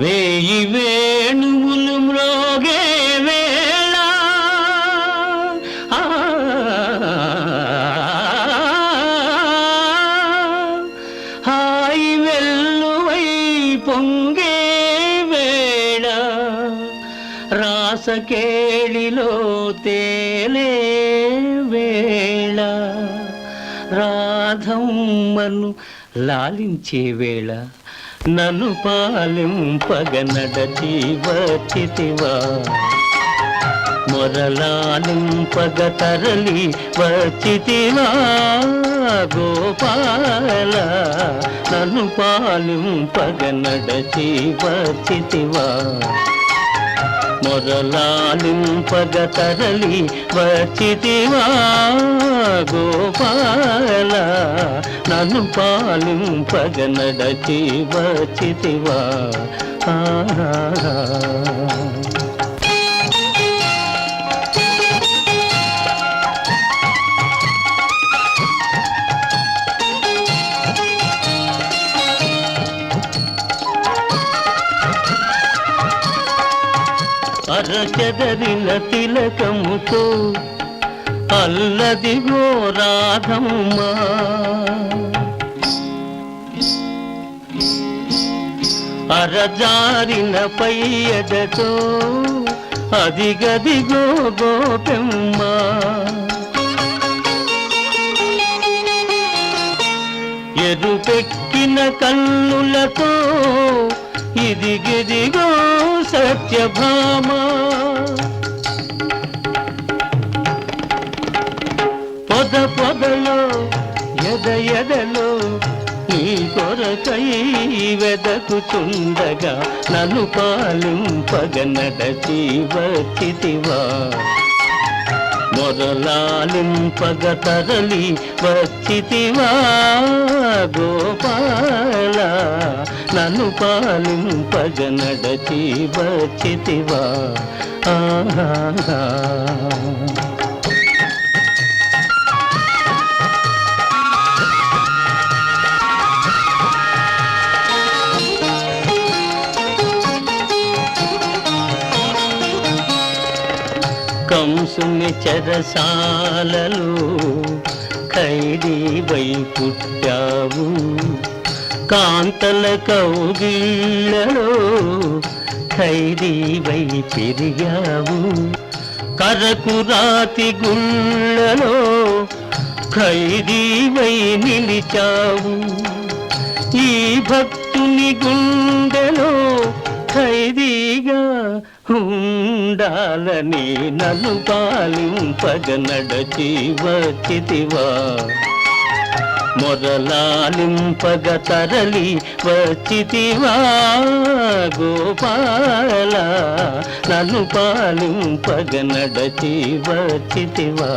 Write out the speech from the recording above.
వేయి వేణువులు మ్రోగే వేళ. హాయి వెల్లువై పొంగే వేళ. రాసకేళిలో తేలే వేళ. రాధమ్మను లాలించే వేళ. నను పాలింపగ నడచి వచ్చితివా మొరలాలింపగ తరలి వచ్చితివా గోపాల నను పాలింపగ నడచి వచ్చితివా మొరలాలింపగ తరలి వచ్చితివా గోపాల. నన్ను పాలింపగ నడచి వచ్చితివా. ఆ. అరచెదరిన తిలకముతో అల్లదిగో రాధమ్మ. అరజారిన పయ్యదతో అదిగదిగో గోపెమ్మ. ఎరుపెక్కిన కన్నులతో ఇదిగిదిగో సత్యభామ. పొద పొదలో ఎద ఎదలో నీ కొరకై వెదకుతుండగా నన్ను పాలింపగ నడచి వచ్చితివా మొరలాలింపగ తరలి వచ్చితివా గోపాలా. నన్ను పాలింపగ నడచి వచ్చితివా ఆహా. కంసుని చెరసాలలో ఖైదీవై పుట్టావు. కాంతల కౌగిళ్ళలో ఖైదీవై పెరిగావు. కరకు రాతి గుళ్ళలో ఖైదీవై నిలిచావు. ఈ భక్తుని గుండెలో ఖైదీగా ఉండాలని నన్ను పాలింపగ నడచి వచ్చితివా. మొరలాలింపగ తరలి వచ్చితివా గోపాల? నన్ను పాలింపగ నడచి వచ్చితివా?